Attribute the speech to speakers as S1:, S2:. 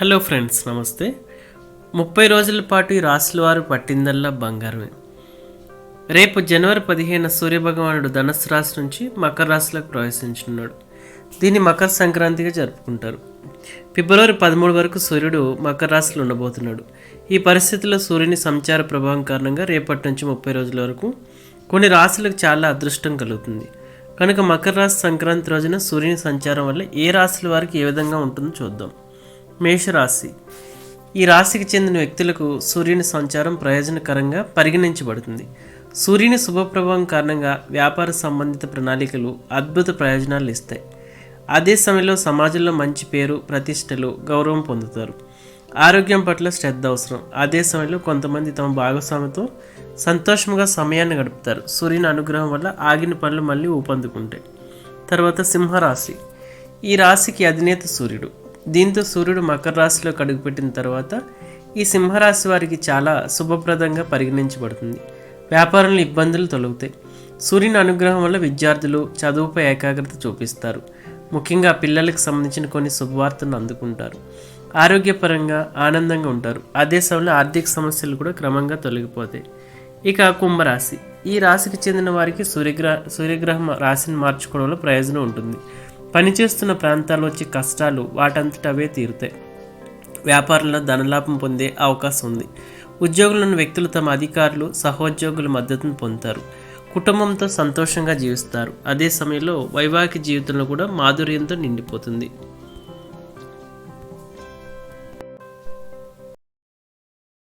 S1: Hello friends నమస్తే. ముప్పై రోజుల పాటు ఈ రాశుల వారు పట్టిందల్లా బంగారమే. రేపు జనవరి పదిహేను సూర్యభగవానుడు ధనుసు రాశి నుంచి మకర రాశిలోకి ప్రవేశించున్నాడు దీన్ని మకర సంక్రాంతిగా జరుపుకుంటారు. ఫిబ్రవరి పదమూడు వరకు సూర్యుడు మకర రాశిలో ఉండబోతున్నాడు. ఈ పరిస్థితుల్లో సూర్యుని సంచార ప్రభావం కారణంగా రేపటి నుంచి ముప్పై రోజుల వరకు కొన్ని రాశులకు చాలా అదృష్టం కలుగుతుంది. కనుక మకర రాశి సంక్రాంతి రోజున సూర్యుని సంచారం వల్ల ఏ రాశుల వారికి ఏ విధంగా ఉంటుందో చూద్దాం. మేషరాశి. ఈ రాశికి చెందిన వ్యక్తులకు సూర్యుని సంచారం ప్రయోజనకరంగా పరిగణించబడుతుంది. సూర్యుని శుభప్రభావం కారణంగా వ్యాపార సంబంధిత ప్రణాళికలు అద్భుత ప్రయోజనాలు ఇస్తాయి. అదే సమయంలో సమాజంలో మంచి పేరు ప్రతిష్టలు గౌరవం పొందుతారు. ఆరోగ్యం పట్ల శ్రద్ధ అవసరం. అదే సమయంలో కొంతమంది తమ భాగస్వామితో సంతోషంగా సమయాన్ని గడుపుతారు. సూర్యుని అనుగ్రహం వల్ల ఆగిన పనులు మళ్ళీ ఊపందుకుంటాయి. తర్వాత సింహరాశి. ఈ రాశికి అధినేత సూర్యుడు. దీంతో సూర్యుడు మకర రాశిలో కడుగుపెట్టిన తర్వాత ఈ సింహరాశి వారికి చాలా శుభప్రదంగా పరిగణించబడుతుంది. వ్యాపారంలో ఇబ్బందులు తొలగుతాయి. సూర్యుని అనుగ్రహం వల్ల విద్యార్థులు చదువుపై ఏకాగ్రత చూపిస్తారు. ముఖ్యంగా పిల్లలకు సంబంధించిన కొన్ని శుభవార్తలను అందుకుంటారు. ఆరోగ్యపరంగా ఆనందంగా ఉంటారు. అదే సమయంలో ఆర్థిక సమస్యలు కూడా క్రమంగా తొలగిపోతాయి. ఇక కుంభరాశి. ఈ రాశికి చెందిన వారికి సూర్యగ్రహ సూర్యగ్రహం రాశిని మార్చుకోవడంలో ప్రయోజనం ఉంటుంది. పనిచేస్తున్న ప్రాంతాల్లో వచ్చే కష్టాలు వాటంతట అవే తీరుతాయి. వ్యాపారంలో ధనలాభం పొందే అవకాశం ఉంది. ఉద్యోగులను వ్యక్తులు తమ అధికారులు సహోద్యోగుల మద్దతును పొందుతారు. కుటుంబంతో సంతోషంగా జీవిస్తారు. అదే సమయంలో వైవాహిక జీవితంలో కూడా మాధుర్యంతో నిండిపోతుంది.